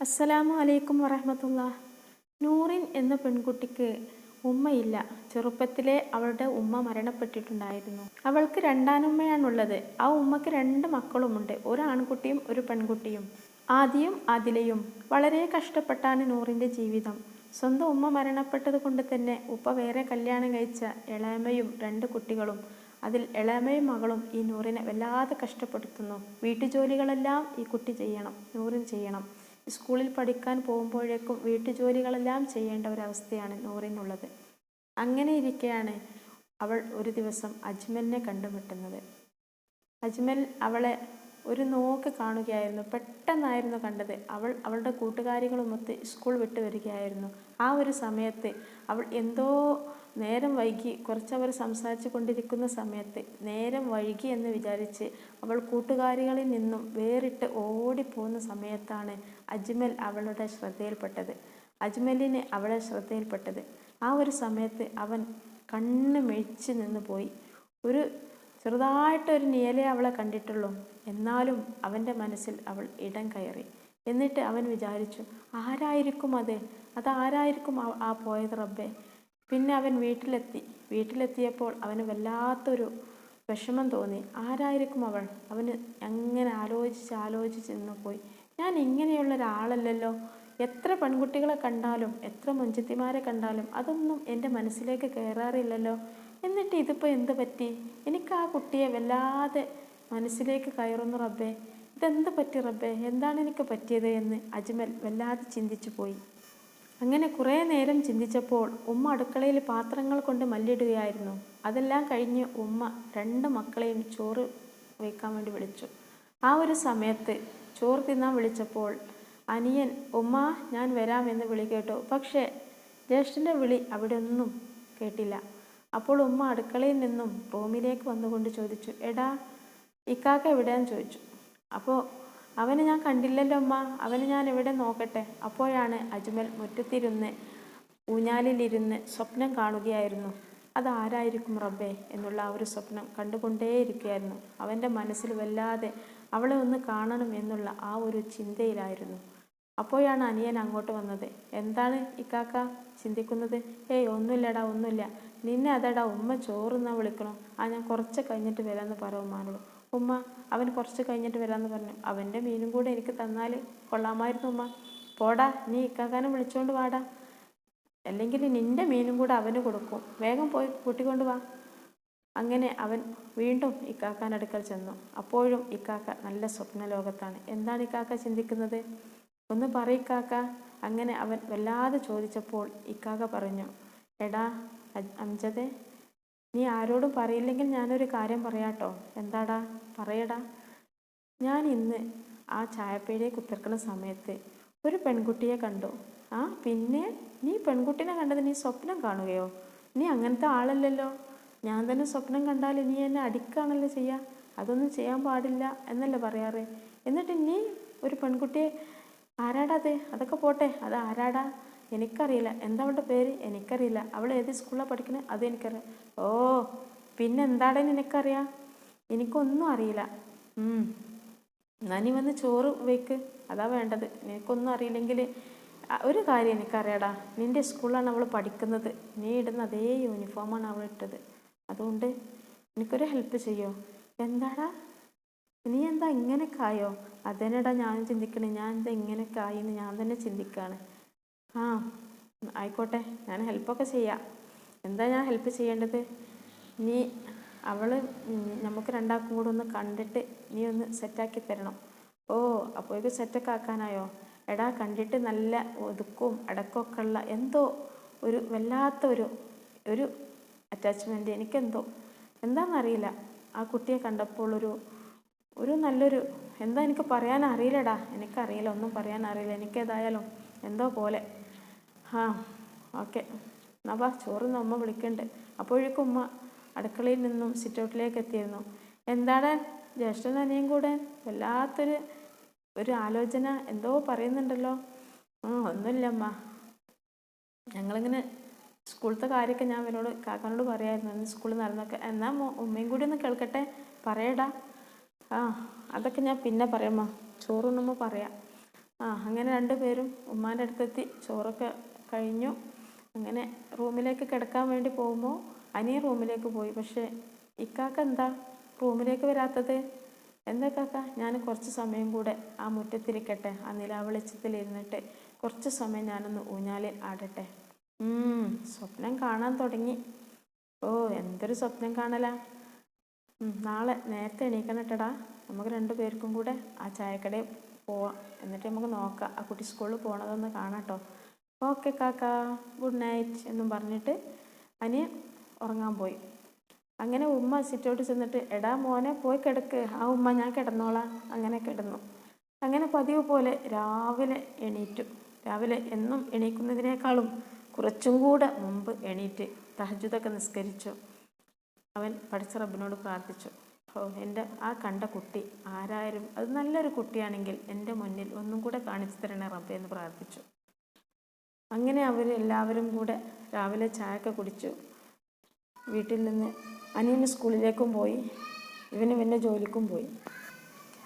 അസ്സലാമു അലൈക്കും വറഹമത്തുള്ള. നൂറിൻ എന്ന പെൺകുട്ടിക്ക് ഉമ്മയില്ല. ചെറുപ്പത്തിലെ അവളുടെ ഉമ്മ മരണപ്പെട്ടിട്ടുണ്ടായിരുന്നു. അവൾക്ക് രണ്ടാനുമ്മയാണുള്ളത്. ആ ഉമ്മക്ക് രണ്ട് മക്കളുമുണ്ട്. ഒരു ആൺകുട്ടിയും ഒരു പെൺകുട്ടിയും. ആദിയും ആദിലയും. വളരെ കഷ്ടപ്പെട്ടാണ് നൂറിന്റെ ജീവിതം. സ്വന്തം ഉമ്മ മരണപ്പെട്ടത് കൊണ്ട് തന്നെ ഉപ്പ വേറെ കല്യാണം കഴിച്ച ഇളയമ്മയും രണ്ട് കുട്ടികളും. അതിൽ ഇളയമ്മയും മകളും ഈ നൂറിനെ വല്ലാതെ കഷ്ടപ്പെടുത്തുന്നു. വീട്ടുജോലികളെല്ലാം ഈ കുട്ടി ചെയ്യണം. നൂറിൻ ചെയ്യണം. സ്കൂളിൽ പഠിക്കാൻ പോകുമ്പോഴേക്കും വീട്ടുജോലികളെല്ലാം ചെയ്യേണ്ട ഒരവസ്ഥയാണ് നൂറിനുള്ളത്. അങ്ങനെ ഇരിക്കെയാണ് അവൾ ഒരു ദിവസം അജ്മലിനെ കണ്ടുമുട്ടുന്നത്. അജ്മൽ അവളെ ഒരു നോക്ക് കാണുകയായിരുന്നു. പെട്ടെന്നായിരുന്നു കണ്ടത്. അവൾ അവളുടെ കൂട്ടുകാരികളുമൊത്ത് സ്കൂൾ വിട്ടു വരികയായിരുന്നു. ആ ഒരു സമയത്ത് അവൾ എന്തോ നേരം വൈകി കുറച്ചവർ സംസാരിച്ചു കൊണ്ടിരിക്കുന്ന സമയത്ത് നേരം വൈകി എന്ന് വിചാരിച്ച് അവൾ കൂട്ടുകാരികളിൽ നിന്നും വേറിട്ട് ഓടിപ്പോകുന്ന സമയത്താണ് അജ്മൽ അവളുടെ ശ്രദ്ധയിൽപ്പെട്ടത്. അജ്മലിന് അവളെ ശ്രദ്ധയിൽപ്പെട്ടത്. ആ ഒരു സമയത്ത് അവൻ കണ്ണ് മെഴിച്ച് നിന്ന് പോയി. ഒരു ചെറുതായിട്ടൊരു നിയലെ അവളെ കണ്ടിട്ടുള്ളൂ. എന്നാലും അവന്റെ മനസ്സിൽ അവൾ ഇടം കയറി. എന്നിട്ട് അവൻ വിചാരിച്ചു ആരായിരിക്കും അത്? അതാരായിരിക്കും ആ- പോയത് റബ്ബെ? പിന്നെ അവൻ വീട്ടിലെത്തി. വീട്ടിലെത്തിയപ്പോൾ അവന് വല്ലാത്തൊരു വിഷമം തോന്നി. ആരായിരിക്കും അവൾ? അവന് അങ്ങനെ ആലോചിച്ച് ആലോചിച്ച് നിന്ന് പോയി. ഞാൻ ഇങ്ങനെയുള്ള ഒരാളല്ലല്ലോ. എത്ര പെൺകുട്ടികളെ കണ്ടാലും എത്ര മുഞ്ചത്തിമാരെ കണ്ടാലും അതൊന്നും എന്റെ മനസ്സിലേക്ക് കയറാറില്ലല്ലോ. എന്നിട്ട് ഇതിപ്പോൾ എന്ത് പറ്റി? എനിക്ക് ആ കുട്ടിയെ വല്ലാതെ മനസ്സിലേക്ക് കയറുന്നു റബ്ബേ. ഇതെന്ത് പറ്റി റബ്ബേ? എന്താണ് എനിക്ക് പറ്റിയത് എന്ന് അജ്മൽ വല്ലാതെ ചിന്തിച്ചു പോയി. അങ്ങനെ കുറേ നേരം ചിന്തിച്ചപ്പോൾ ഉമ്മ അടുക്കളയിൽ പാത്രങ്ങൾ കൊണ്ട് മല്ലിടുകയായിരുന്നു. അതെല്ലാം കഴിഞ്ഞ് ഉമ്മ രണ്ട് മക്കളെയും ചോറ് വയ്ക്കാൻ വേണ്ടി വിളിച്ചു. ആ ഒരു സമയത്ത് ചോറ് തിന്നാൻ വിളിച്ചപ്പോൾ അനിയൻ ഉമ്മ ഞാൻ വരാമെന്ന് വിളി കേട്ടു. പക്ഷേ ജ്യേഷ്ഠന്റെ വിളി അവിടെ ഒന്നും കേട്ടില്ല. അപ്പോൾ ഉമ്മ അടുക്കളയിൽ നിന്നും റൂമിലേക്ക് വന്നുകൊണ്ട് ചോദിച്ചു എടാ ഇക്കാക്ക എവിടെയാന്ന് ചോദിച്ചു. അപ്പോൾ അവനെ ഞാൻ കണ്ടില്ലല്ലോ ഉമ്മ. അവനെ ഞാൻ എവിടെ നോക്കട്ടെ? അപ്പോഴാണ് അജ്മൽ മുറ്റത്തിരുന്ന് ഊഞ്ഞാലിലിരുന്ന് സ്വപ്നം കാണുകയായിരുന്നു. അതാരായിരിക്കും റബ്ബേ? എന്നുള്ള ആ ഒരു സ്വപ്നം കണ്ടുകൊണ്ടേയിരിക്കുകയായിരുന്നു. അവന്റെ മനസ്സിൽ വല്ലാതെ അവളെ ഒന്ന് കാണണം എന്നുള്ള ആ ഒരു ചിന്തയിലായിരുന്നു. അപ്പോഴാണ് അനിയൻ അങ്ങോട്ട് വന്നത്. എന്താണ് ഇക്കാക്ക ചിന്തിക്കുന്നത്? ഏയ് ഒന്നുമില്ലടാ ഒന്നുമില്ല. നിന്നെ അതടാ ഉമ്മ ചോറുന്നാ വിളിക്കണം? ആ ഞാൻ കുറച്ച് കഴിഞ്ഞിട്ട് വരാമെന്ന് പറയുമാനുള്ളൂ ഉമ്മ അവൻ കുറച്ച് കഴിഞ്ഞിട്ട് വരാമെന്ന് പറഞ്ഞു. അവന്റെ മീനും കൂടെ എനിക്ക് തന്നാൽ കൊള്ളാമായിരുന്നു ഉമ്മ. പോടാ നീ ഇക്കാക്കാനെ വിളിച്ചോണ്ട് വാടാ. അല്ലെങ്കിൽ നിന്റെ മീനും കൂടെ അവന് കൊടുക്കും. വേഗം പോയി കൂട്ടിക്കൊണ്ട് വാ. അങ്ങനെ അവൻ വീണ്ടും ഇക്കാക്കാൻ അടുക്കൽ ചെന്നു. അപ്പോഴും ഇക്കാക്ക നല്ല സ്വപ്ന ലോകത്താണ് എന്താണ് ഇക്കാക്ക ചിന്തിക്കുന്നത്? ഒന്ന് പറയിക്കാക്ക അങ്ങനെ അവൻ വല്ലാതെ ചോദിച്ചപ്പോൾ ഇക്കാക്ക പറഞ്ഞു എടാ അഞ്ചത് നീ ആരോടും പറയില്ലെങ്കിൽ ഞാനൊരു കാര്യം പറയാട്ടോ. എന്താടാ? പറയടാ. ഞാൻ ഇന്ന് ആ ചായപ്പേടിയെ കുത്തിർക്കുന്ന സമയത്ത് ഒരു പെൺകുട്ടിയെ കണ്ടു. ആ പിന്നെ നീ പെൺകുട്ടിനെ കണ്ടത് നീ സ്വപ്നം കാണുകയോ? നീ അങ്ങനത്തെ ആളല്ലല്ലോ. ഞാൻ തന്നെ സ്വപ്നം കണ്ടാൽ ഇനി എന്നെ അടിക്കുകയാണല്ലോ ചെയ്യുക. അതൊന്നും ചെയ്യാൻ പാടില്ല എന്നല്ലേ പറയാറ്. എന്നിട്ട് ഇനി ഒരു പെൺകുട്ടിയെ ആരാടാ അത് അതൊക്കെ പോട്ടെ. അത് ആരാടാ? എനിക്കറിയില്ല. എന്താ അവളുടെ പേര്? എനിക്കറിയില്ല. അവൾ ഏത് സ്കൂളിലാണ് പഠിക്കണേ? അത് എനിക്കറിയാം. ഓ പിന്നെ എന്താടെ നിനക്കറിയാം? എനിക്കൊന്നും അറിയില്ല. നനി വന്ന് ചോറ് വെക്ക്. അതാ വേണ്ടത്. നിനക്കൊന്നും അറിയില്ലെങ്കിൽ ഒരു കാര്യം എനിക്കറിയാടാ. നിന്റെ സ്കൂളിലാണ് അവൾ പഠിക്കുന്നത്. നീ ഇടുന്ന അതേ യൂണിഫോമാണ് അവൾ ഇട്ടത്. അതുകൊണ്ട് എനിക്കൊരു ഹെൽപ്പ് ചെയ്യോ? എന്താടാ? നീ എന്താ ഇങ്ങനെയൊക്കെ ആയോ? അതന്നെടാ ഞാൻ ചിന്തിക്കണേ. ഞാൻ എന്താ ഇങ്ങനെയൊക്കെ ആയിന്ന് ഞാൻ തന്നെ ചിന്തിക്കുകയാണ് ആ ആയിക്കോട്ടെ. ഞാൻ ഹെൽപ്പൊക്കെ ചെയ്യാം. എന്താ ഞാൻ ഹെൽപ്പ് ചെയ്യേണ്ടത്? നീ അവൾ നമുക്ക് രണ്ടാൾക്കും കൂടെ ഒന്ന് കണ്ടിട്ട് നീ ഒന്ന് സെറ്റാക്കി തരണം. ഓ അപ്പോഴേക്കും സെറ്റൊക്കെ ആക്കാനായോ? എടാ കണ്ടിട്ട് നല്ല ഒതുക്കവും അടക്കമൊക്കെ ഉള്ള എന്തോ ഒരു വല്ലാത്ത ഒരു ഒരു അറ്റാച്ച്മെന്റ് എനിക്കെന്തോ എന്താണെന്നറിയില്ല ആ കുട്ടിയെ കണ്ടപ്പോൾ ഒരു ഒരു നല്ലൊരു എന്താ എനിക്ക് പറയാൻ അറിയില്ലടാ എനിക്കറിയില്ല ഒന്നും പറയാൻ അറിയില്ല എനിക്കേതായാലും എന്തോ പോലെ. ആ ഓക്കെ. എന്നാ ചോറിന്ന് അമ്മ വിളിക്കണ്ട്. അപ്പോഴേക്കും ഉമ്മ അടുക്കളയിൽ നിന്നും സിറ്റൗട്ടിലേക്ക് എത്തിയിരുന്നു. എന്താണ് ജ്യേഷ്ഠൻ അനിയും കൂടെ? വല്ലാത്തൊരു ഒരു ആലോചന എന്തോ പറയുന്നുണ്ടല്ലോ. ആ ഒന്നുമില്ല അമ്മ ഞങ്ങളിങ്ങനെ സ്കൂളത്തെ കാര്യമൊക്കെ ഞാൻ അവനോട് കാക്കാനോട് പറയായിരുന്നു. സ്കൂളിൽ നടന്നൊക്കെ എന്നാൽ ഉമ്മയും കൂടി ഒന്ന് കേൾക്കട്ടെ? പറയടാ. ആ അതൊക്കെ ഞാൻ പിന്നെ പറയാമ്മ ചോറുണ്ണുമ്പോൾ പറയാം. ആ അങ്ങനെ രണ്ടുപേരും ഉമ്മാന്റെ അടുത്തെത്തി. ചോറൊക്കെ കഴിഞ്ഞു. അങ്ങനെ റൂമിലേക്ക് കിടക്കാൻ വേണ്ടി പോകുമ്പോൾ അനിയൻ റൂമിലേക്ക് പോയി. പക്ഷേ ഇക്കാക്ക എന്താ റൂമിലേക്ക് വരാത്തത്? എന്താ കാക്ക? ഞാൻ കുറച്ച് സമയം കൂടെ ആ മുറ്റത്തിരിക്കട്ടെ. ആ നിലാവെളിച്ചത്തിലിരുന്നിട്ട് കുറച്ച് സമയം ഞാനൊന്ന് ഊഞ്ഞാലിൽ ആടട്ടെ. സ്വപ്നം കാണാൻ തുടങ്ങി. ഓ എന്തൊരു സ്വപ്നം കാണല. നാളെ നേരത്തെ എണീക്കണട്ടടാ നമുക്ക് രണ്ടു പേർക്കും കൂടെ ആ ചായക്കടയിൽ പോവാം. എന്നിട്ട് നമുക്ക് നോക്കാം. ആ കുട്ടി സ്കൂളിൽ പോണതൊന്ന് കാണാട്ടോ ഓക്കെ കാക്ക. ഗുഡ് നൈറ്റ് എന്നും പറഞ്ഞിട്ട് അനിയൻ ഉറങ്ങാൻ പോയി. അങ്ങനെ ഉമ്മ സിറ്റൗട്ട് ചെന്നിട്ട് എടാ മോനെ പോയി കിടക്ക്. ആ ഉമ്മ ഞാൻ കിടന്നോളാം. അങ്ങനെ കിടന്നു. അങ്ങനെ പതിവ് പോലെ രാവിലെ എണീറ്റു. രാവിലെ എന്നും എണീക്കുന്നതിനേക്കാളും കുറച്ചും കൂടെ മുമ്പ് എണീറ്റ് തഹജുദൊക്കെ നിസ്കരിച്ചു. അവൻ പഠിച്ച റബ്ബിനോട് പ്രാർത്ഥിച്ചു. ഓ എന്റെ ആ കണ്ട കുട്ടി ആരായാലും അത് നല്ലൊരു കുട്ടിയാണെങ്കിൽ എന്റെ മുന്നിൽ ഒന്നും കൂടെ കാണിച്ചു തരണേ റബ്ബ് എന്ന് പ്രാർത്ഥിച്ചു. അങ്ങനെ അവർ എല്ലാവരും കൂടെ രാവിലെ ചായയൊക്കെ കുടിച്ചു. വീട്ടിൽ നിന്ന് അനിയന് സ്കൂളിലേക്കും പോയി. ഇവന് പിന്നെ ജോലിക്കും പോയി.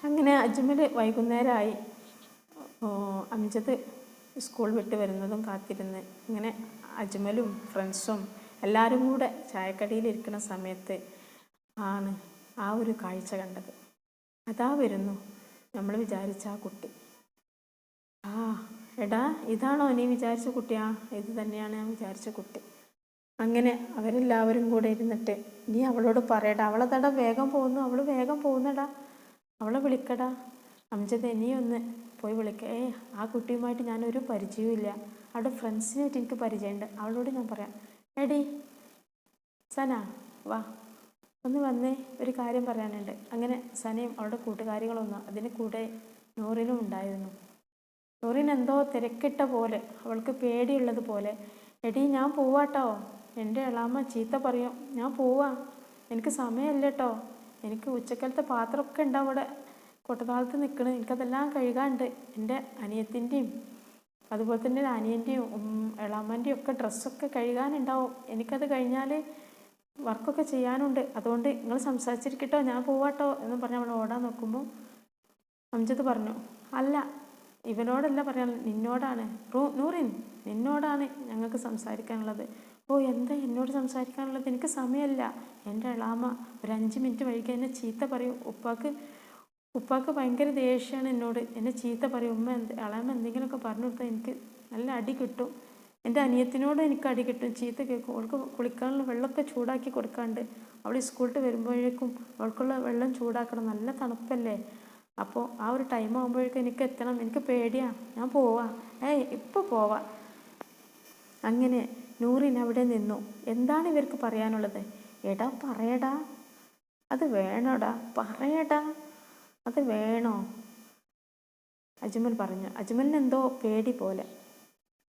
അങ്ങനെ അജ്മൽ വൈകുന്നേരമായി. അഞ്ചത് സ്കൂൾ വിട്ട് വരുന്നതും കാത്തിരുന്ന് ഇങ്ങനെ അജ്മലും ഫ്രണ്ട്സും എല്ലാവരും കൂടെ ചായക്കടിയിൽ ഇരിക്കുന്ന സമയത്ത് ആണ് ആ ഒരു കാഴ്ച കണ്ടത്. അതാ വരുന്നു നമ്മൾ വിചാരിച്ച ആ കുട്ടി. ആ എടാ ഇതാണോ നീ വിചാരിച്ച കുട്ടിയാ? ഇത് തന്നെയാണ് ഞാൻ വിചാരിച്ച കുട്ടി. അങ്ങനെ അവരെല്ലാവരും കൂടെ ഇരുന്നിട്ട് നീ അവളോട് പറയടാ അവളെ തട വേഗം പോകുന്നു അവൾ വേഗം പോകുന്നടാ അവളെ വിളിക്കടാ അംജദ് നീ ഒന്ന് പോയി വിളിക്കുക ഏ ആ കുട്ടിയുമായിട്ട് ഞാനൊരു പരിചയവും ഇല്ല. അവളുടെ ഫ്രണ്ട്സിനായിട്ട് എനിക്ക് പരിചയമുണ്ട്. അവളോട് ഞാൻ പറയാം. എടി സന വാ. ഒന്ന് വന്നേ ഒരു കാര്യം പറയാനുണ്ട്. അങ്ങനെ സനയും അവളുടെ കൂട്ടുകാരികളൊന്നും അതിന് കൂടെ നൂറിനും ഉണ്ടായിരുന്നു. നൂറിന് എന്തോ തിരക്കിട്ട പോലെ അവൾക്ക് പേടിയുള്ളത് പോലെ. എടി ഞാൻ പോവാട്ടോ. എന്റെ ഇളാമ്മ ചീത്ത പറയും. ഞാൻ പോവാ. എനിക്ക് സമയമല്ല കേട്ടോ എനിക്ക് ഉച്ചക്കലത്തെ പാത്രമൊക്കെ ഉണ്ട് അവിടെ. കൊട്ടതാളത്ത് നിൽക്കണ് എനിക്കതെല്ലാം കഴുകാണ്ട് എന്റെ അനിയത്തിന്റെയും അതുപോലെ തന്നെ അനിയന്റെയും ഇളാമ്മന്റെയും ഒക്കെ ഡ്രസ്സൊക്കെ കഴുകാനുണ്ടാവും. എനിക്കത് കഴിഞ്ഞാൽ വർക്കൊക്കെ ചെയ്യാനുണ്ട്. അതുകൊണ്ട് നിങ്ങൾ സംസാരിച്ചിരിക്കട്ടോ. ഞാൻ പോവാട്ടോ എന്ന് പറഞ്ഞ് അവൾ ഓടാൻ നോക്കുമ്പോൾ അംജദ് പറഞ്ഞു അല്ല ഇവനോടല്ല പറയാൻ നിന്നോടാണ്. റൂ നൂറിൻ നിന്നോടാണ് ഞങ്ങൾക്ക് സംസാരിക്കാനുള്ളത്. ഓ എന്താ എന്നോട് സംസാരിക്കാനുള്ളത്? എനിക്ക് സമയമല്ല. എന്റെ ഇളാമ ഒരു അഞ്ച് മിനിറ്റ് വൈകി എന്നെ ചീത്ത പറയും. ഉപ്പാക്ക് ഉപ്പാക്ക് ഭയങ്കര ദേഷ്യമാണ് എന്നോട്. എന്നെ ചീത്ത പറയും ഉമ്മ എന്ത് എളാമ എന്തെങ്കിലുമൊക്കെ പറഞ്ഞു കൊടുത്താൽ എനിക്ക് നല്ല അടി കിട്ടും. എന്റെ അനിയത്തിനോട് എനിക്ക് അടി കിട്ടും. ചീത്ത കേൾക്കും. അവൾക്ക് കുളിക്കാനുള്ള വെള്ളമൊക്കെ ചൂടാക്കി കൊടുക്കാണ്ട്. അവൾ സ്കൂളിൽ വരുമ്പോഴേക്കും അവൾക്കുള്ള വെള്ളം ചൂടാക്കണം. നല്ല തണുപ്പല്ലേ? അപ്പോൾ ആ ഒരു ടൈം ആകുമ്പോഴേക്കും എനിക്ക് എത്തണം. എനിക്ക് പേടിയാ. ഞാൻ പോവാ. ഏയ് ഇപ്പോൾ പോവാ. അങ്ങനെ നൂറിൻ അവിടെ നിന്നു. എന്താണ് ഇവർക്ക് പറയാനുള്ളത്? എടാ പറയടാ. അത് വേണോടാ. പറയടാ. അത് വേണോ? അജ്മൽ പറഞ്ഞു. അജ്മലിന് എന്തോ പേടി പോലെ.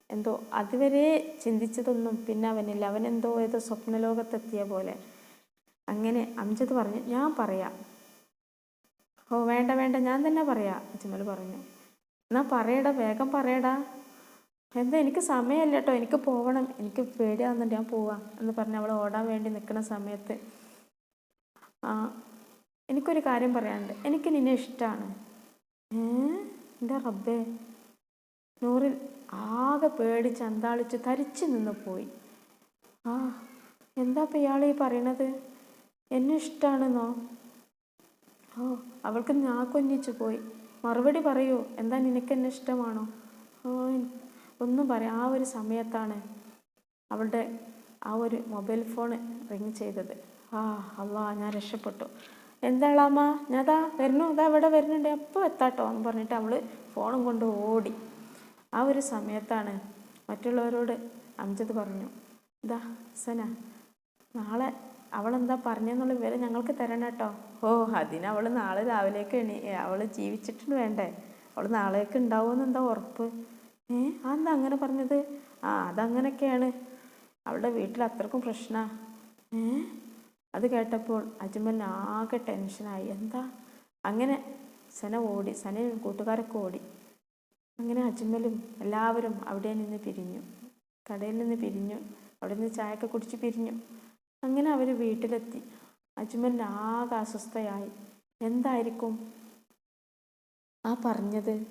എന്തോ അതുവരെ ചിന്തിച്ചതൊന്നും പിന്നെ അവനില്ല. അവനെന്തോ ഏതോ സ്വപ്നലോകത്തെത്തിയ പോലെ. അങ്ങനെ അംജദ് പറഞ്ഞു ഞാൻ പറയാം. ഓ വേണ്ട വേണ്ട. ഞാൻ തന്നെ പറയാം അജ്മൽ പറഞ്ഞു. എന്നാ പറയടാ വേഗം പറയടാ. എന്താ എനിക്ക് സമയമല്ല കേട്ടോ എനിക്ക് പോകണം എനിക്ക് പേടിയാവുന്നുണ്ട്. ഞാൻ പോവാം എന്ന് പറഞ്ഞ് അവൾ ഓടാൻ വേണ്ടി നിൽക്കുന്ന സമയത്ത് ആ എനിക്കൊരു കാര്യം പറയാനുണ്ട്. എനിക്ക് നിന്നെ ഇഷ്ടമാണ് എന്റെ റബ്ബേ. നൂറിൽ ആകെ പേടിച്ച് അന്താളിച്ച് തരിച്ചു നിന്ന് പോയി. ആ എന്താ ഇപ്പം ഇയാൾ ഈ പറയണത്? എന്നെ ഇഷ്ടമാണെന്നോ ഓ അവൾക്ക് ഞാക്കൊന്നിച്ചു പോയി. മറുപടി പറയൂ. എന്താ നിനക്ക് എന്നെ ഇഷ്ടമാണോ? ഓ ഒന്നും പറയാം. ആ ഒരു സമയത്താണ് അവളുടെ ആ ഒരു മൊബൈൽ ഫോൺ റിങ് ചെയ്തത്. ആ അള്ളാ ഞാൻ രക്ഷപ്പെട്ടു. എന്താളാമ്മ ദാ വരുന്നു. ഇതാ ഇവിടെ വരുന്നുണ്ട്. എപ്പോൾ എത്താട്ടോ എന്ന് പറഞ്ഞിട്ട് അവൾ ഫോണും കൊണ്ട് ഓടി. ആ ഒരു സമയത്താണ് മറ്റുള്ളവരോട് അംജദ് പറഞ്ഞു. ഇതാ സന നാളെ അവളെന്താ പറഞ്ഞെന്നുള്ള വിവരം ഞങ്ങൾക്ക് തരണം കേട്ടോ. ഓ അതിന് അവൾ നാളെ രാവിലേക്ക് എണീ അവൾ ജീവിച്ചിട്ട് വേണ്ടേ? അവൾ നാളേക്ക് ഉണ്ടാവുമെന്ന് എന്താ ഉറപ്പ്? ഏ അതെന്താ അങ്ങനെ പറഞ്ഞത്? ആ അതങ്ങനെയൊക്കെയാണ്. അവളുടെ വീട്ടിൽ അത്രക്കും പ്രശ്നമാണ് ഏ? അത് കേട്ടപ്പോൾ അജ്മലിന് ആകെ ടെൻഷനായി. എന്താ? അങ്ങനെ സന ഓടി സനയും കൂട്ടുകാരൊക്കെ ഓടി. അങ്ങനെ അജ്മലും എല്ലാവരും അവിടെ നിന്ന് പിരിഞ്ഞു. കടയിൽ നിന്ന് പിരിഞ്ഞു. അവിടെ നിന്ന് ചായയൊക്കെ കുടിച്ച് പിരിഞ്ഞു. അങ്ങനെ അവർ വീട്ടിലെത്തി. അജ്മലിന് ആകെ അസ്വസ്ഥയായി. എന്തായിരിക്കും ആ പറഞ്ഞത്?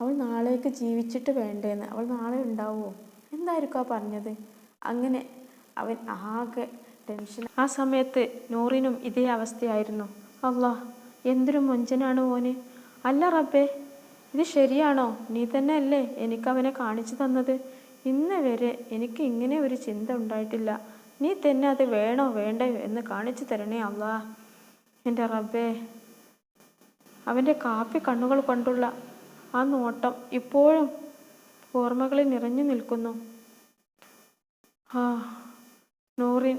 അവൾ നാളേക്ക് ജീവിച്ചിട്ട് വേണ്ടേന്ന്. അവൾ നാളെ ഉണ്ടാവുമോ? എന്തായിരിക്കും ആ പറഞ്ഞത്? അങ്ങനെ അവൻ ആകെ ടെൻഷൻ. ആ സമയത്ത് നൂറിനും ഇതേ അവസ്ഥയായിരുന്നു. അല്ലാ എന്തൊരു മൊഞ്ചനാണ് ഓന്. അല്ല റബ്ബേ ഇത് ശരിയാണോ? നീ തന്നെ അല്ലേ എനിക്ക് അവനെ കാണിച്ചു തന്നത്. ഇന്ന് വരെ എനിക്ക് ഇങ്ങനെ ഒരു ചിന്ത ഉണ്ടായിട്ടില്ല. നീ തന്നെ അത് വേണോ വേണ്ടയോ എന്ന് കാണിച്ചു തരണേ അള്ളാ. എന്റെ റബ്ബേ അവന്റെ കാപ്പി കണ്ണുകൾ കൊണ്ടുള്ള ആ നോട്ടം ഇപ്പോഴും ഓർമ്മകളിൽ നിറഞ്ഞു നിൽക്കുന്നു. ആ നൂറിൻ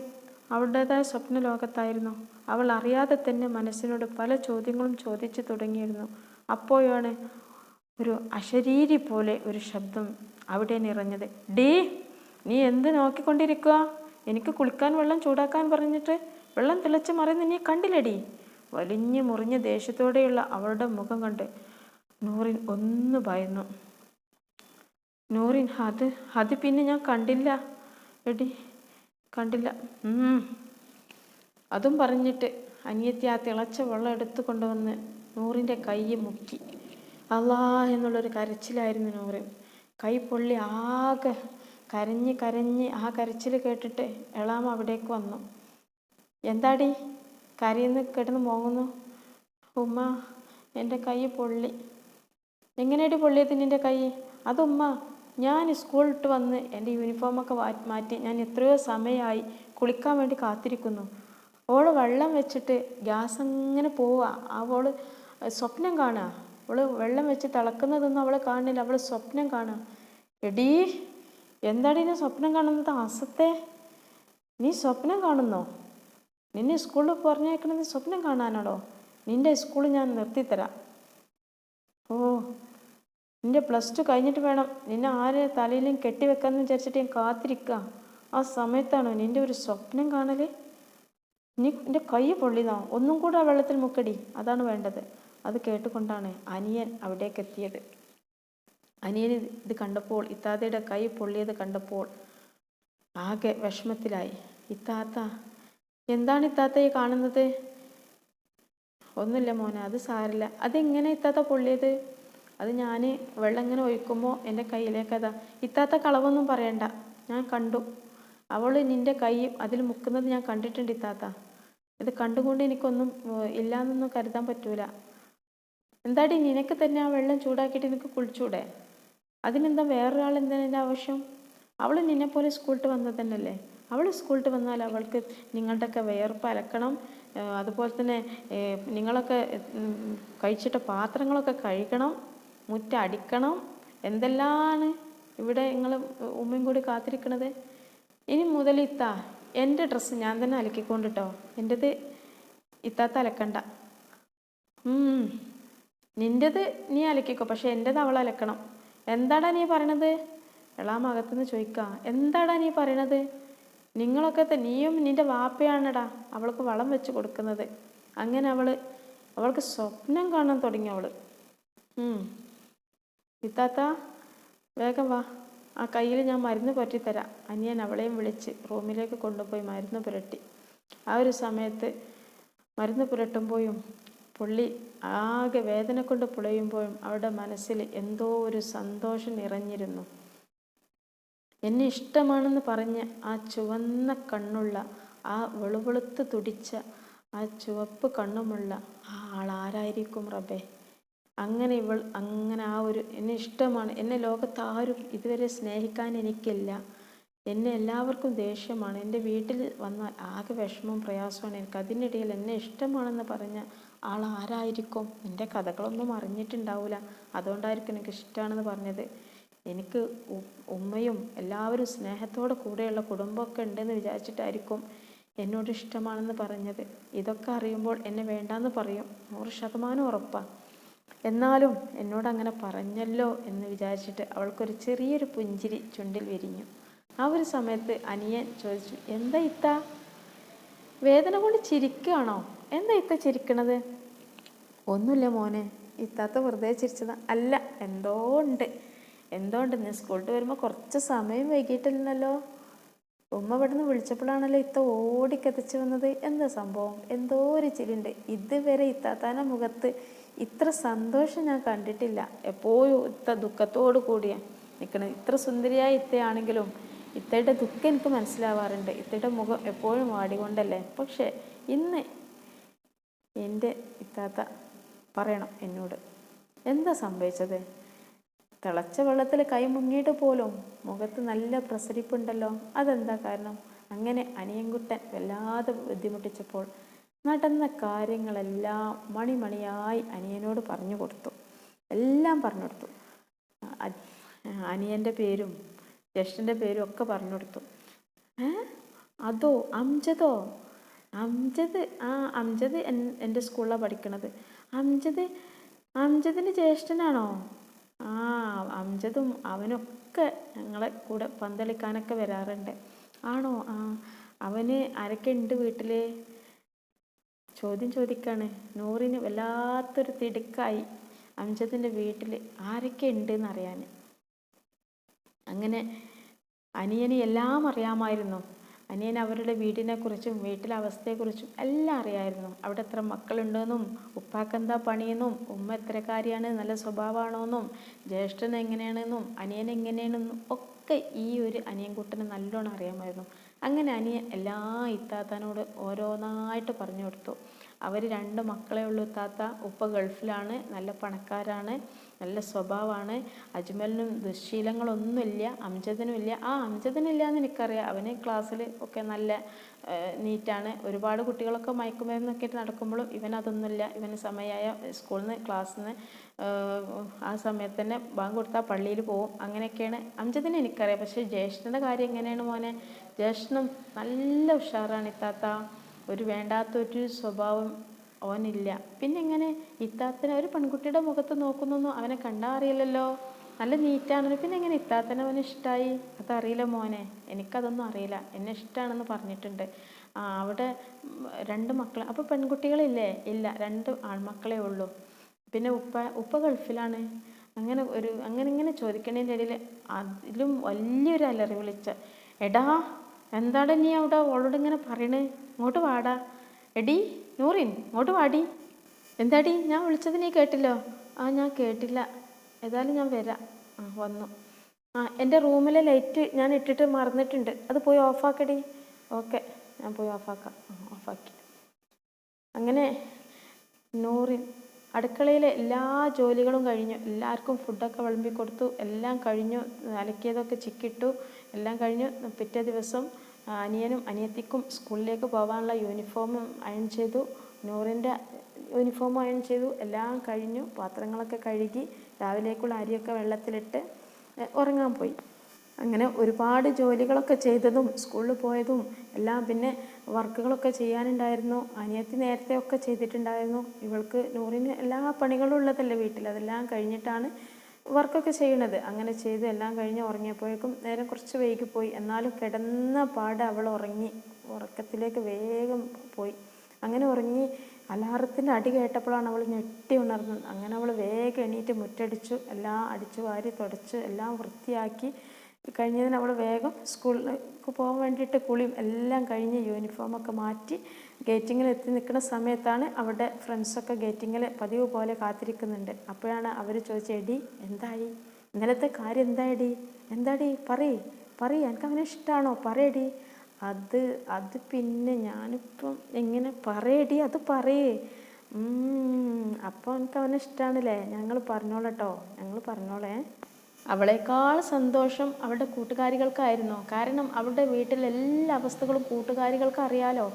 അവളുടേതായ സ്വപ്നലോകത്തായിരുന്നു. അവൾ അറിയാതെ തന്നെ മനസ്സിനോട് പല ചോദ്യങ്ങളും ചോദിച്ചു തുടങ്ങിയിരുന്നു. അപ്പോഴാണ് ഒരു അശരീരി പോലെ ഒരു ശബ്ദം അവിടെ നിറഞ്ഞത്. ഡീ നീ എന്ത് നോക്കിക്കൊണ്ടിരിക്കുക എനിക്ക് കുളിക്കാൻ വെള്ളം ചൂടാക്കാൻ പറഞ്ഞിട്ട് വെള്ളം തിളച്ച് മറിയുന്ന നീ കണ്ടില്ലടി? വലിഞ്ഞു മുറിഞ്ഞ ദേഷ്യത്തോടെയുള്ള അവളുടെ മുഖം കണ്ട് നൂറിൻ ഒന്ന് ഭയന്നു. നൂറിൻ അത് അത് പിന്നെ ഞാൻ കണ്ടില്ല. എടി കണ്ടില്ല. അതും പറഞ്ഞിട്ട് അനിയത്തി ആ തിളച്ച വെള്ളം എടുത്തു കൊണ്ടുവന്ന് നൂറിന്റെ കൈ മുക്കി. അല്ലാ എന്നുള്ളൊരു കരച്ചിലായിരുന്നു നൂറ്. കൈ പൊള്ളി ആകെ കരഞ്ഞ് കരഞ്ഞ് ആ കരച്ചിൽ കേട്ടിട്ട് എളാം അവിടേക്ക് വന്നു. എന്താടി? കരയിന്ന് കിടന്ന് മോങ്ങുന്നു. ഉമ്മ എന്റെ കൈ പൊള്ളി. എങ്ങനെയാടി പൊള്ളിയത് നിന്റെ കൈ? അതുമ്മ ഞാൻ സ്കൂളിട്ട് വന്ന് എന്റെ യൂണിഫോമൊക്കെ മാറ്റി ഞാൻ എത്രയോ സമയമായി കുളിക്കാൻ വേണ്ടി കാത്തിരിക്കുന്നു. അവൾ വെള്ളം വെച്ചിട്ട് ഗ്യാസ് അങ്ങനെ പോവുക അവൾ സ്വപ്നം കാണുക അവൾ വെള്ളം വെച്ച് തിളക്കുന്നതൊന്നും അവൾ കാണുന്നില്ല. അവൾ സ്വപ്നം കാണുക എടീ എന്താടി നീ സ്വപ്നം കാണുന്നത്? അസത്തെ നീ സ്വപ്നം കാണുന്നോ? നിന്നെ സ്കൂളിൽ പറഞ്ഞേക്കണത് സ്വപ്നം കാണാനാണോ? നിന്റെ സ്കൂൾ ഞാൻ നിർത്തിത്തരാം. ഓ നിന്റെ പ്ലസ് ടു കഴിഞ്ഞിട്ട് വേണം. നിന്നെ ആരെ തലയിലും കെട്ടിവെക്കാന്ന് വിചാരിച്ചിട്ട് ഞാൻ കാത്തിരിക്കുക ആ സമയത്താണോ നിന്റെ ഒരു സ്വപ്നം കാണൽ? നീ നിന്റെ കൈ പൊള്ളിതാ ഒന്നും കൂടെ ആ വെള്ളത്തിൽ മുക്കടി. അതാണ് വേണ്ടത്. അത് കേട്ടുകൊണ്ടാണ് അനിയൻ അവിടേക്ക് എത്തിയത്. അനിയൻ ഇത് കണ്ടപ്പോൾ ഇത്താതയുടെ കൈ പൊള്ളിയത് കണ്ടപ്പോൾ ആകെ വിഷമത്തിലായി. ഇത്താത്ത എന്താണ് ഇത്താത്ത ഈ കാണുന്നത്? ഒന്നുമില്ല മോനെ അത് സാരില്ല അതെങ്ങനെ ഇത്താത്ത പൊള്ളിയത്? അത് ഞാൻ വെള്ളം ഇങ്ങനെ ഒഴിക്കുമ്പോൾ എന്റെ കയ്യിലേക്ക് അതാ ഇത്താത്ത കളവൊന്നും പറയണ്ട ഞാൻ കണ്ടു. അവൾ നിന്റെ കൈ അതിൽ മുക്കുന്നത് ഞാൻ കണ്ടിട്ടുണ്ട് ഇത്താത്ത. ഇത് കണ്ടുകൊണ്ട് എനിക്കൊന്നും ഇല്ലാന്നൊന്നും കരുതാൻ പറ്റൂല. എന്താടി നിനക്ക് തന്നെ ആ വെള്ളം ചൂടാക്കിയിട്ട് നിനക്ക് കുളിച്ചൂടെ? അതിനെന്താ വേറൊരാൾ എന്തിനാ ആവശ്യം? അവൾ നിന്നെ പോലെ സ്കൂളിട്ട് വന്നത് തന്നെയല്ലേ? അവൾ സ്കൂളിട്ട് വന്നാൽ അവൾക്ക് നിങ്ങളുടെയൊക്കെ വിയർപ്പ് അലക്കണം അതുപോലെ തന്നെ നിങ്ങളൊക്കെ കഴിച്ചിട്ട പാത്രങ്ങളൊക്കെ കഴുകണം. മുറ്റ അടിക്കണം എന്തെല്ലാണ് ഇവിടെ നിങ്ങൾ ഉമ്മയും കൂടി കാത്തിരിക്കണത്? ഇനി മുതൽ ഇത്ത എന്റെ ഡ്രസ്സ് ഞാൻ തന്നെ അലക്കിക്കൊണ്ടിട്ടോ. എന്റെത് ഇത്താത്ത അലക്കണ്ട. നിന്റെത് നീ അലക്കിക്കോ പക്ഷെ എന്റെത് അവൾ അലക്കണം. എന്താടാ നീ പറയണത്? എളാമകത്തുനിന്ന് ചോദിക്കാം എന്താടാ നീ പറയണത്? നിങ്ങളൊക്കെ നീയും നിന്റെ വാപ്പയാണടാ അവൾക്ക് വളം വെച്ച് കൊടുക്കുന്നത്. അങ്ങനെ അവൾ അവൾക്ക് സ്വപ്നം കാണാൻ തുടങ്ങി അവൾ. ഇത്താത്ത വേഗം വാ. ആ കയ്യിൽ ഞാൻ മരുന്ന് പറ്റിത്തരാം. അനിയൻ അവളെയും വിളിച്ച് റൂമിലേക്ക് കൊണ്ടുപോയി മരുന്ന് പുരട്ടി. ആ ഒരു സമയത്ത് മരുന്ന് പുരട്ടുമ്പോഴും പുള്ളി ആകെ വേദന കൊണ്ട് പുളയുമ്പോഴും അവളുടെ മനസ്സിൽ എന്തോ ഒരു സന്തോഷം നിറഞ്ഞിരുന്നു. എന്നെ ഇഷ്ടമാണെന്ന് പറഞ്ഞ് ആ ചുവന്ന കണ്ണുള്ള ആ വെളുവെളുത്ത് തുടിച്ച ആ ചുവപ്പ് കണ്ണുമുള്ള ആ ആളാരായിരിക്കും റബേ അങ്ങനെ ഇവൾ അങ്ങനെ ആ ഒരു എന്നെ ഇഷ്ടമാണ്. എന്നെ ലോകത്താരും ഇതുവരെ സ്നേഹിക്കാൻ എനിക്കില്ല. എന്നെ എല്ലാവർക്കും ദേഷ്യമാണ്. എന്റെ വീട്ടിൽ വന്നാൽ ആകെ വിഷമവും പ്രയാസമാണ് എനിക്ക് അതിനിടയിൽ എന്നെ ഇഷ്ടമാണെന്ന് പറഞ്ഞ ആൾ ആരായിരിക്കും? എന്റെ കഥകളൊന്നും അറിഞ്ഞിട്ടുണ്ടാവില്ല അതുകൊണ്ടായിരിക്കും എനിക്ക് ഇഷ്ടമാണെന്ന് പറഞ്ഞത്. എനിക്ക് ഉമ്മയും എല്ലാവരും സ്നേഹത്തോടെ കൂടെയുള്ള കുടുംബമൊക്കെ ഉണ്ടെന്ന് വിചാരിച്ചിട്ടായിരിക്കും എന്നോട് ഇഷ്ടമാണെന്ന് പറഞ്ഞത്. ഇതൊക്കെ അറിയുമ്പോൾ എന്നെ വേണ്ടാന്ന് പറയും. നൂറ് ശതമാനം ഉറപ്പാണ് എന്നാലും എന്നോട് അങ്ങനെ പറഞ്ഞല്ലോ എന്ന് വിചാരിച്ചിട്ട് അവൾക്കൊരു ചെറിയൊരു പുഞ്ചിരി ചുണ്ടിൽ വിരിഞ്ഞു. ആ ഒരു സമയത്ത് അനിയൻ ചോദിച്ചു എന്താ ഇത്ത? വേദന കൊണ്ട് ചിരിക്കുകയാണോ എന്താ ഇത്ത ചിരിക്കണത്? ഒന്നുമില്ല മോനെ ഇത്താത്ത വെറുതെ ചിരിച്ചതാ. അല്ല എന്തോ ഉണ്ട്. എന്തോ ഉണ്ട്. നീ സ്കൂളിൽ വരുമ്പോൾ കുറച്ച് സമയം വൈകിട്ടില്ലല്ലോ. ഉമ്മ ഇവിടുന്ന് വിളിച്ചപ്പോഴാണല്ലോ ഇത്ത ഓടിക്കത്തിച്ച് വന്നത്. എന്താ സംഭവം? എന്തോ ഒരു ചിരിണ്ട് ഇതുവരെ ഇത്താത്താന്റെ മുഖത്ത് ഇത്ര സന്തോഷം ഞാൻ കണ്ടിട്ടില്ല. എപ്പോഴും ഇത്ര ദുഃഖത്തോടു കൂടിയ നിൽക്കണത് ഇത്ര സുന്ദരിയായ ഇത്തയാണെങ്കിലും ഇത്തയുടെ ദുഃഖം എനിക്ക് മനസ്സിലാവാറുണ്ട്. ഇത്തയുടെ മുഖം എപ്പോഴും വാടികൊണ്ടല്ലേ? പക്ഷേ ഇന്ന് എന്റെ ഇത്താത്ത പറയണം എന്നോട്. എന്താ സംഭവിച്ചത്? തിളച്ച വെള്ളത്തിൽ കൈ മുങ്ങിയിട്ട് പോലും മുഖത്ത് നല്ല പ്രസരിപ്പുണ്ടല്ലോ. അതെന്താ കാരണം? അങ്ങനെ അനിയൻകുട്ടൻ വല്ലാതെ ബുദ്ധിമുട്ടിച്ചപ്പോൾ നടന്ന കാര്യങ്ങളെല്ലാം മണിമണിയായി അനിയനോട് പറഞ്ഞു കൊടുത്തു. എല്ലാം പറഞ്ഞു കൊടുത്തു. അനിയന്റെ പേരും ജ്യേഷ്ഠന്റെ പേരും ഒക്കെ പറഞ്ഞു കൊടുത്തു. അതോ അംജദോ? അംജദ് ആ അംജദ് എന്റെ സ്കൂളിലാണ് പഠിക്കണത്. അംജദ് അംജദിന്റെ ജ്യേഷ്ഠനാണോ ആ അംജദും അവനൊക്കെ ഞങ്ങളെ കൂടെ പന്തളിക്കാനൊക്കെ വരാറുണ്ട്. ആണോ? ആ അവന് ആരൊക്കെ ഉണ്ട് വീട്ടിൽ ചോദ്യം ചോദിക്കാണ്. നൂറിന് വല്ലാത്തൊരു തിടുക്കായി. അംജദിന്റെ വീട്ടിൽ ആരൊക്കെ ഉണ്ട് എന്നറിയാൻ അങ്ങനെ അനിയന് എല്ലാം അറിയാമായിരുന്നു. അനിയൻ അവരുടെ വീടിനെക്കുറിച്ചും വീട്ടിലെ അവസ്ഥയെക്കുറിച്ചും എല്ലാം അറിയായിരുന്നു. അവിടെ എത്ര മക്കളുണ്ടെന്നും ഉപ്പാക്കെന്താ പണിയെന്നും ഉമ്മ എത്ര എത്രക്കാരിയാണ് നല്ല സ്വഭാവമാണോന്നും ജ്യേഷ്ഠൻ എങ്ങനെയാണെന്നും അനിയൻ എങ്ങനെയാണെന്നും ഒക്കെ ഈ ഒരു അനിയൻകുട്ടന് നല്ലോണം അറിയാമായിരുന്നു. അങ്ങനെ അനിയൻ എല്ലാ ഇത്താത്തനോട് ഓരോന്നായിട്ട് പറഞ്ഞു കൊടുത്തു. അവർ രണ്ട് മക്കളെ ഉള്ളൂ താത്ത. ഉപ്പ ഗൾഫിലാണ്. നല്ല പണക്കാരാണ്. നല്ല സ്വഭാവമാണ്. അജ്മലിനും ദുശീലങ്ങളൊന്നുമില്ല. അംജദിനും ഇല്ല ആ അംജദിനില്ല എന്ന് എനിക്കറിയാം. അവന് ക്ലാസ്സിൽ ഒക്കെ നല്ല നീറ്റാണ്. ഒരുപാട് കുട്ടികളൊക്കെ മയക്കുമരുന്നൊക്കെ ആയിട്ട് നടക്കുമ്പോഴും ഇവൻ അതൊന്നുമില്ല ഇവന് സമയമായ സ്കൂളിൽ നിന്ന് ക്ലാസ്സിൽ നിന്ന് ആ സമയത്ത് തന്നെ ബാങ്ക് കൊടുത്താൽ പള്ളിയിൽ പോവും. അങ്ങനെയൊക്കെയാണ്. അംജദിനെ എനിക്കറിയാം. പക്ഷേ ജ്യേഷ്ഠന്റെ കാര്യം എങ്ങനെയാണ് മോനെ? ജ്യേഷ്ഠനും നല്ല ഉഷാറാണ് ഇത്താത്ത ഒരു വേണ്ടാത്തൊരു സ്വഭാവം അവനില്ല. പിന്നെ എങ്ങനെ? ഇത്താത്തനെ ഒരു പെൺകുട്ടിയുടെ മുഖത്ത് നോക്കുന്നൊന്നും അവനെ കണ്ടാൽ അറിയില്ലല്ലോ നല്ല നീറ്റാണ് പിന്നെ എങ്ങനെ ഇത്താത്തനെ അവന് ഇഷ്ടമായി അതറിയില്ല മോനെ. എനിക്കതൊന്നും അറിയില്ല. എന്നെ ഇഷ്ടമാണെന്ന് പറഞ്ഞിട്ടുണ്ട്. ആ അവിടെ രണ്ട് മക്കൾ അപ്പോൾ പെൺകുട്ടികളില്ലേ? ഇല്ല. രണ്ട് ആൺമക്കളേ ഉള്ളൂ. പിന്നെ ഉപ്പ ഉപ്പ ഗൾഫിലാണ്. അങ്ങനെ ഒരു അങ്ങനെ ഇങ്ങനെ ചോദിക്കണതിന്റെ ഇടയിൽ അതിലും വലിയൊരു അലറി വിളിച്ച എടാ എന്താടാ നീ അവിടെ ഓളോട് ഇങ്ങനെ പറയണേ? ഇങ്ങോട്ട് വാടാ. എടി നൂറിൻ ഇങ്ങോട്ട് വാടി. എന്താടി ഞാൻ വിളിച്ചത് നീ കേട്ടില്ലോ? ആ ഞാൻ കേട്ടില്ല. ഏതായാലും ഞാൻ വരാം. ആ വന്നു. ആ എന്റെ റൂമിലെ ലൈറ്റ് ഞാൻ ഇട്ടിട്ട് മറന്നിട്ടുണ്ട്. അത് പോയി ഓഫാക്കടി. ഓക്കെ ഞാൻ പോയി ഓഫാക്കാം. ഓഫാക്കി. അങ്ങനെ നൂറിൻ അടുക്കളയിലെ എല്ലാ ജോലികളും കഴിഞ്ഞു. എല്ലാവർക്കും ഫുഡൊക്കെ വിളമ്പി കൊടുത്തു. എല്ലാം കഴിഞ്ഞു. അലക്കിയതൊക്കെ ചിക്കിട്ടു. എല്ലാം കഴിഞ്ഞ് പിറ്റേ ദിവസം അനിയനും അനിയത്തിക്കും സ്കൂളിലേക്ക് പോകാനുള്ള യൂണിഫോമും അയൺ ചെയ്തു. നൂറിന്റെ യൂണിഫോം അയൺ ചെയ്തു. എല്ലാം കഴിഞ്ഞു. പാത്രങ്ങളൊക്കെ കഴുകി രാവിലേക്കുള്ള അരിയൊക്കെ വെള്ളത്തിലിട്ട് ഉറങ്ങാൻ പോയി. അങ്ങനെ ഒരുപാട് ജോലികളൊക്കെ ചെയ്തതും സ്കൂളിൽ പോയതും എല്ലാം പിന്നെ വർക്കുകളൊക്കെ ചെയ്യാനുണ്ടായിരുന്നു. അനിയത്തി നേരത്തെ ഒക്കെ ചെയ്തിട്ടുണ്ടായിരുന്നു. ഇവൾക്ക് നൂറിന് എല്ലാ പണികളും ഉള്ളതല്ലേ വീട്ടിൽ. അതെല്ലാം കഴിഞ്ഞിട്ടാണ് വർക്കൊക്കെ ചെയ്യണത്. അങ്ങനെ ചെയ്ത് എല്ലാം കഴിഞ്ഞ് ഉറങ്ങിയപ്പോഴേക്കും നേരെ കുറച്ച് വൈകിപ്പോയി എന്നാലും കിടന്ന പാട് അവൾ ഉറങ്ങി. ഉറക്കത്തിലേക്ക് വേഗം പോയി. അങ്ങനെ ഉറങ്ങി അലാറത്തിന്റെ അടി കേട്ടപ്പോഴാണ് അവൾ ഞെട്ടി ഉണർന്നത്. അങ്ങനെ അവൾ വേഗം എണീറ്റ് മുറ്റടിച്ചു. എല്ലാം അടിച്ചു വാരി തുടച്ച് എല്ലാം വൃത്തിയാക്കി കഴിഞ്ഞതിന് അവൾ വേഗം സ്കൂളിലേക്ക് പോകാൻ വേണ്ടിയിട്ട് കുളിയും എല്ലാം കഴിഞ്ഞ് യൂണിഫോമൊക്കെ മാറ്റി ഗേറ്റിങ്ങിൽ എത്തി നിൽക്കുന്ന സമയത്താണ് അവിടെ ഫ്രണ്ട്സൊക്കെ ഗേറ്റിങ്ങിൽ പതിവ് പോലെ കാത്തിരിക്കുന്നുണ്ട്. അപ്പോഴാണ് അവർ ചോദിച്ചത് എടി എന്തായി? ഇന്നലത്തെ കാര്യം എന്തായടി? എന്താടി? പറയ് പറയ് എനിക്ക് അവനെ ഇഷ്ടമാണോ പറയടി. അത് അത് പിന്നെ ഞാനിപ്പം എങ്ങനെ പറയടി? അത് പറയേ. അപ്പോൾ എനിക്ക് അവനെ ഇഷ്ടമാണല്ലേ ഞങ്ങൾ പറഞ്ഞോളട്ടോ ഞങ്ങൾ പറഞ്ഞോളേ. അവളേക്കാൾ സന്തോഷം അവളുടെ കൂട്ടുകാരികൾക്കായിരുന്നു. കാരണം അവളുടെ വീട്ടിലെ എല്ലാ അവസ്ഥകളും കൂട്ടുകാരികൾക്ക് അറിയാലോ.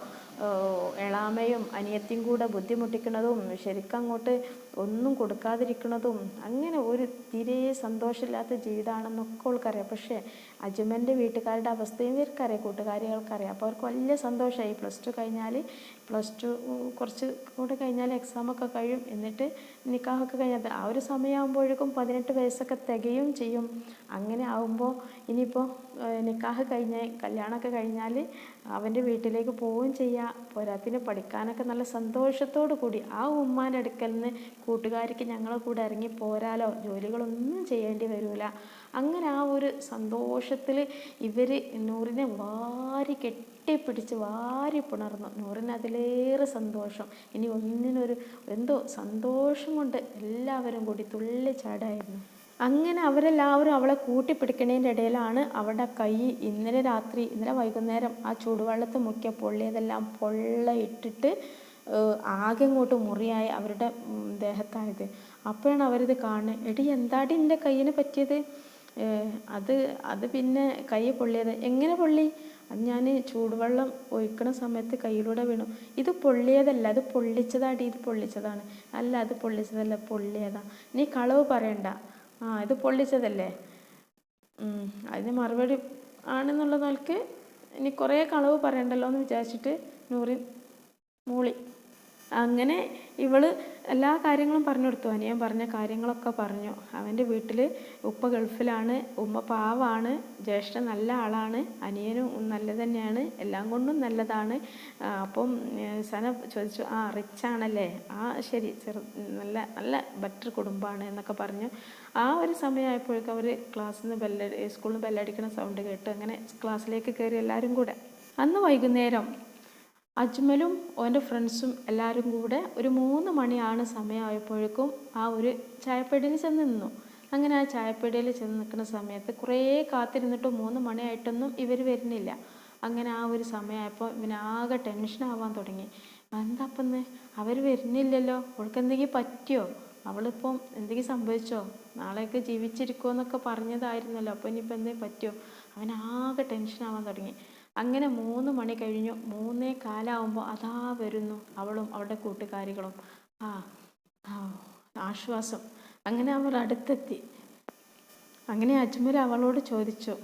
എളാമയും അനിയത്തിയും കൂടെ ബുദ്ധിമുട്ടിക്കുന്നതും ശരിക്കും അങ്ങോട്ട് ഒന്നും കൊടുക്കാതിരിക്കുന്നതും അങ്ങനെ ഒരു തീരെ സന്തോഷമില്ലാത്ത ജീവിതമാണെന്നൊക്കെ അവൾക്കറിയാം പക്ഷേ അജുമന്റെ വീട്ടുകാരുടെ അവസ്ഥയും ഇവർക്കറിയാം കൂട്ടുകാരികൾക്കറിയാം. അപ്പോൾ അവർക്ക് വലിയ സന്തോഷമായി. പ്ലസ് ടു കഴിഞ്ഞാൽ പ്ലസ് ടു കുറച്ച് കൂടെ കഴിഞ്ഞാൽ എക്സാമൊക്കെ കഴിയും. എന്നിട്ട് നിക്കാഹൊക്കെ കഴിഞ്ഞാൽ ആ ഒരു സമയമാകുമ്പോഴേക്കും പതിനെട്ട് വയസ്സൊക്കെ തികയും ചെയ്യും. അങ്ങനെ ആവുമ്പോൾ ഇനിയിപ്പോൾ നിക്കാഹ് കഴിഞ്ഞ് കല്യാണമൊക്കെ കഴിഞ്ഞാൽ അവന്റെ വീട്ടിലേക്ക് പോവുകയും ചെയ്യാം. പോരാത്തിന് പഠിക്കാനൊക്കെ നല്ല സന്തോഷത്തോടു കൂടി. ആ ഉമ്മാന്റെ അടുക്കൽ നിന്ന് കൂട്ടുകാരിക്ക് ഞങ്ങളെ കൂടെ ഇറങ്ങി പോരാലോ. ജോലികളൊന്നും ചെയ്യേണ്ടി വരില്ല അങ്ങനെ ആ ഒരു സന്തോഷത്തിൽ ഇവർ നൂറിനെ വാരി കെട്ടിപ്പിടിച്ച് വാരി പുണർന്നു. നൂറിന് അതിലേറെ സന്തോഷം. ഇനി ഒന്നിനൊരു എന്തോ സന്തോഷം കൊണ്ട് എല്ലാവരും കൂടി തുള്ളിച്ചാടായിരുന്നു അങ്ങനെ അവരെല്ലാവരും അവളെ കൂട്ടിപ്പിടിക്കണതിന്റെ ഇടയിലാണ് അവളുടെ കൈ ഇന്നലെ രാത്രി ഇന്നലെ വൈകുന്നേരം ആ ചൂടുവെള്ളത്തിൽ മുക്കിയ പൊള്ളിയതെല്ലാം പൊള്ളയിട്ടിട്ട് ആകെ ഇങ്ങോട്ട് മുറിയായി അവരുടെ ദേഹത്തായത്. അപ്പോഴാണ് അവരിത് കാണുന്നത്. എടി എന്താടി എന്റെ കയ്യിന് പറ്റിയത്? അത് അത് പിന്നെ കൈ പൊള്ളിയത്. എങ്ങനെ പൊള്ളി? അത് ഞാൻ ചൂടുവെള്ളം ഒഴിക്കണ സമയത്ത് കയ്യിലൂടെ വീണു. ഇത് പൊള്ളിയതല്ല അത് പൊള്ളിച്ചതാടി ഇത് പൊള്ളിച്ചതാണ്. അല്ല അത് പൊള്ളിച്ചതല്ല പൊള്ളിയതാ. നീ കളവ് പറയണ്ട. ആ ഇത് പൊള്ളിച്ചതല്ലേ? അതിന് മറുപടി ആണെന്നുള്ള നിലയ്ക്ക് ഇനി കുറേ കളവ് പറയണ്ടല്ലോ എന്ന് വിചാരിച്ചിട്ട് നൂറിൻ മൂളി അങ്ങനെ ഇവൾ എല്ലാ കാര്യങ്ങളും പറഞ്ഞു കൊടുത്തു. അനിയൻ പറഞ്ഞ കാര്യങ്ങളൊക്കെ പറഞ്ഞു. അവന്റെ വീട്ടിൽ ഉപ്പ ഗൾഫിലാണ് ഉമ്മ പാവാണ് ജ്യേഷ്ഠൻ നല്ല ആളാണ് അനിയനും നല്ല തന്നെയാണ് എല്ലാം കൊണ്ടും നല്ലതാണ്. അപ്പം സന ചോദിച്ചു ആ റിച്ച് ആണല്ലേ? ആ ശരി ചെറു നല്ല നല്ല ബെറ്റർ കുടുംബമാണ് എന്നൊക്കെ പറഞ്ഞു. ആ ഒരു സമയമായപ്പോഴേക്കും അവർ ക്ലാസ്സിൽ നിന്ന് ബെല്ലടി സ്കൂളിൽ നിന്ന് ബെല്ലടിക്കുന്ന സൗണ്ട് കേട്ട് അങ്ങനെ ക്ലാസ്സിലേക്ക് കയറി എല്ലാവരും കൂടെ. അന്ന് വൈകുന്നേരം അജ്മലും ഓന്റെ ഫ്രണ്ട്സും എല്ലാവരും കൂടെ ഒരു മൂന്ന് മണിയാണ് സമയമായപ്പോഴേക്കും ആ ഒരു ചായപ്പേടിയിൽ ചെന്ന് നിന്നു. അങ്ങനെ ആ ചായപ്പേടിയിൽ ചെന്ന് നിൽക്കുന്ന സമയത്ത് കുറേ കാത്തിരുന്നിട്ട് മൂന്ന് മണിയായിട്ടൊന്നും ഇവർ വരുന്നില്ല. അങ്ങനെ ആ ഒരു സമയമായപ്പോൾ ഇവനാകെ ടെൻഷൻ ആവാൻ തുടങ്ങി. എന്താപ്പന്ന് അവർ വരുന്നില്ലല്ലോ. അവൾക്ക് എന്തെങ്കിലും പറ്റിയോ? അവളിപ്പം എന്തെങ്കിലും സംഭവിച്ചോ? നാളെയൊക്കെ ജീവിച്ചിരിക്കുമോ എന്നൊക്കെ പറഞ്ഞതായിരുന്നല്ലോ. അപ്പോൾ ഇനിയിപ്പോൾ എന്തെങ്കിലും പറ്റിയോ? അവനാകെ ആവാൻ തുടങ്ങി. അങ്ങനെ മൂന്ന് മണി കഴിഞ്ഞു. മൂന്നേ കാലാവുമ്പോൾ അതാ വരുന്നു അവളും അവളുടെ കൂട്ടുകാരികളും. ആ ആശ്വാസം. അങ്ങനെ അവർ അടുത്തെത്തി. അങ്ങനെ അജ്മൽ അവളോട് ചോദിച്ചു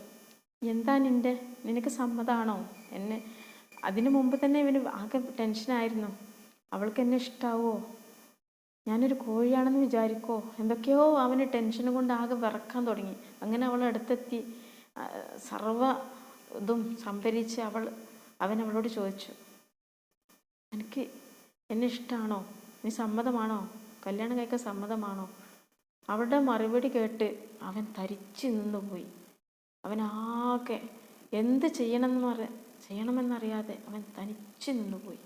എന്താ നിന്റെ നിനക്ക് സമ്മതാണോ? എന്നെ അതിനു മുമ്പ് തന്നെ ഇവന് ആകെ ടെൻഷനായിരുന്നു അവൾക്ക് എന്നെ ഇഷ്ടാവോ? ഞാനൊരു കോഴിയാണെന്ന് വിചാരിക്കോ? എന്തൊക്കെയോ അവന് ടെൻഷൻ കൊണ്ട് ആകെ വിറക്കാൻ തുടങ്ങി. അങ്ങനെ അവൾ അടുത്തെത്തി. സർവ ഇതും സംഭരിച്ച് അവൾ അവൻ അവളോട് ചോദിച്ചു എനിക്ക് എന്നെ ഇഷ്ടമാണോ നീ സമ്മതമാണോ? കല്യാണം കഴിക്കാൻ സമ്മതമാണോ? അവളുടെ മറുപടി കേട്ട് അവൻ തരിച്ചു നിന്നുപോയി. അവൻ ആകെ എന്ത് ചെയ്യണമെന്ന് ചെയ്യണമെന്നറിയാതെ അവൻ തനിച്ച് നിന്നുപോയി.